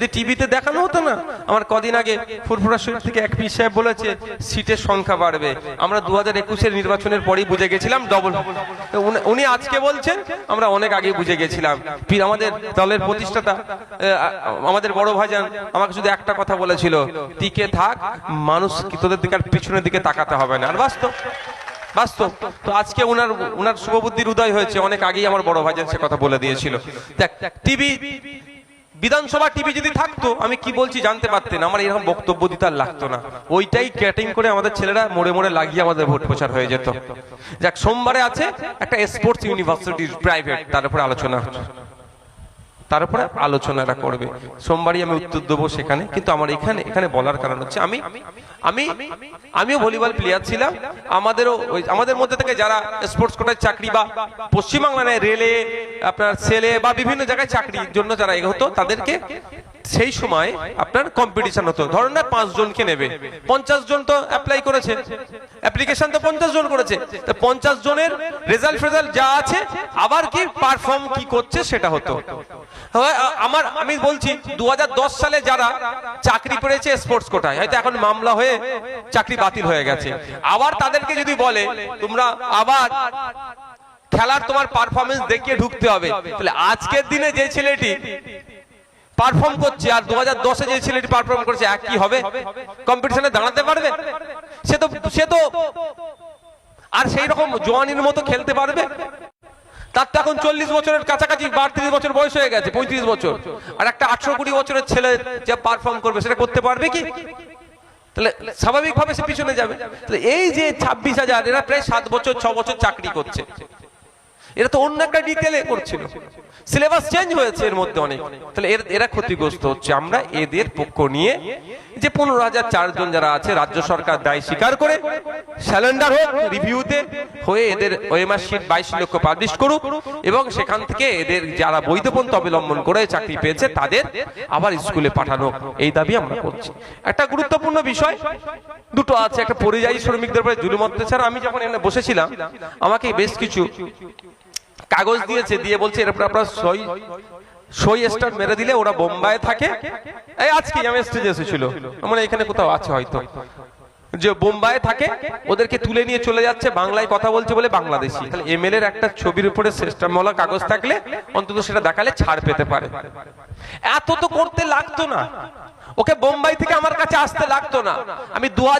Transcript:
যদি টিভিতে দেখানো হতো না, আমার কদিন আগে ফুরফুরা শরীফ থেকে এক পিস সাহেব বলেছে, সিটের সংখ্যা বাড়বে। আমরা দু হাজার একুশের নির্বাচনের পরেই বুঝে গেছিলাম ডবল উনি আজকে বলছেন, আমরা অনেক আগে বুঝে গেছিলাম। পীর, আমাদের দলের প্রতিষ্ঠাতা আমাদের বড় ভাইজান আমাকে শুধু একটা কথা বলেছিল, টিকে থাক, মানুষ তোদের দিকে আর পিছনের দিকে তাকাতে হবে না। আর বাস্তব বাস্তব। তো আজকে উনার উনার শুভবুদ্ধির উদয় হয়েছে, অনেক আগেই আমার বড় ভাইজান সে কথা বলে দিয়েছিল। দেখ, টিভি বিধানসভা টিভি যদি থাকতো, আমি কি বলছি জানতে পারতেন আমার এরকম বক্তব্য দিতে আর লাগতো না। ওইটাই ক্যাটিং করে আমাদের ছেলেরা মোড়ে মোড়ে লাগিয়ে আমাদের ভোট প্রচার হয়ে যেত। যাক, সোমবারে আছে একটা স্পোর্টস ইউনিভার্সিটির প্রাইভেট তার উপরে আলোচনা হচ্ছে তার উপরে আলোচনাটা করবে। সোমবারই আমি উত্তর দেবো সেখানে, কিন্তু আমার এখানে এখানে বলার কারণ হচ্ছে আমি আমি, আমিও ভলিবল প্লেয়ার ছিলাম। আমাদেরও আমাদের মধ্যে থেকে যারা স্পোর্টস কোটায় চাকরি বা পশ্চিমবাংলায় রেলে আপনার সেলে বা বিভিন্ন জায়গায় চাকরির জন্য যারা এগোতো, তাদেরকে সেই সময় আপনার কম্পিটিশন হতো। ধরুন না পাঁচ জনকে নেবে। পঞ্চাশ জন তো অ্যাপ্লাই করেছে। অ্যাপ্লিকেশন তো পঞ্চাশ জন করেছে। তো পঞ্চাশ জনের রেজাল্ট ফেজাল্ট যা আছে, আবার কি পারফর্ম কি করছে সেটা হতো। আমার, আমি বলছি দু হাজার দশ সালে যারা চাকরি পেয়েছে স্পোর্টস কোটায় হয়তো এখন মামলা হয়ে চাকরি বাতিল হয়ে গেছে। আবার তাদেরকে যদি বলে, তোমরা আবার খেলার তোমার পারফরমেন্স দেখিয়ে ঢুকতে হবে। তাহলে আজকের দিনে যে ছেলেটি পারফর্ম করছে, আর দু হাজার দশে যে ছেলেটি পারফর্ম করছে একই হবে? কম্পিটিশনে দাঁড়াতে পারবে? সে তো সে তো, আর সেই রকম জোয়ানির মতো খেলতে পারবে? তার তো এখন চল্লিশ বছরের কাছাকাছি বাড়ত্রিশ বছর বয়স হয়ে গেছে, পঁয়ত্রিশ বছর। আর একটা আটশো কুড়ি বছরের ছেলে যে পারফর্ম করবে, সেটা করতে পারবে কি? তাহলে স্বাভাবিকভাবে সে পিছনে যাবে। তাহলে এই যে ছাব্বিশ হাজার, এরা প্রায় সাত বছর, ছ বছর চাকরি করছে। এরা তো অন্য একটা ডিটেলে করছিল। সিলেবাস চেঞ্জ হয়েছে এর মধ্যে অনেক। তাহলে এর- এরা ক্ষতিগ্রস্ত হচ্ছে। আমরা এদের পক্ষ নিয়ে যে পনেরো হাজার চারজন যারা আছে, রাজ্য সরকার দায় স্বীকার করে স্যালেন্ডার হোক রিভিউতে হয়ে এদের ওএমআর শিট বাইশ লক্ষ পাবলিশ করুক এবং সেখান থেকে এদের যারা বৈধপন্থ অবলম্বন করে চাকরি পেয়েছে, তাদের আবার স্কুলে পাঠানো এই দাবি আমরা করছি। একটা গুরুত্বপূর্ণ বিষয়, দুটো আছে। একটা পরিযায়ী শ্রমিকদের উপরে জুলুম অত্যাচার। আমি যখন এখানে বসেছিলাম, আমাকে বেশ কিছু কাগজ দিয়েছে দিয়ে বলছে এর উপর আপনার সই সই স্টার মেরে দিলে ওরা বোম্বাই থাকে। এই আজকে আমি স্টেজে এসেছিল। মানে এখানে কোথাও আছে হয়তো। যে বোম্বাই থাকে ওদেরকে তুলে নিয়ে চলে যাচ্ছে বাংলায় কথা বলছে বলে বাংলাদেশি। তাহলে এমএল এর একটা ছবির উপরে সিস্টেমওয়ালা কাগজ থাকলে অন্তত সেটা দেখালে ছাড় পেতে পারে। এত তো করতে লাগতো না। ওকে বোম্বাই থেকে আমার কাছে আসতে লাগতো না। আমি দু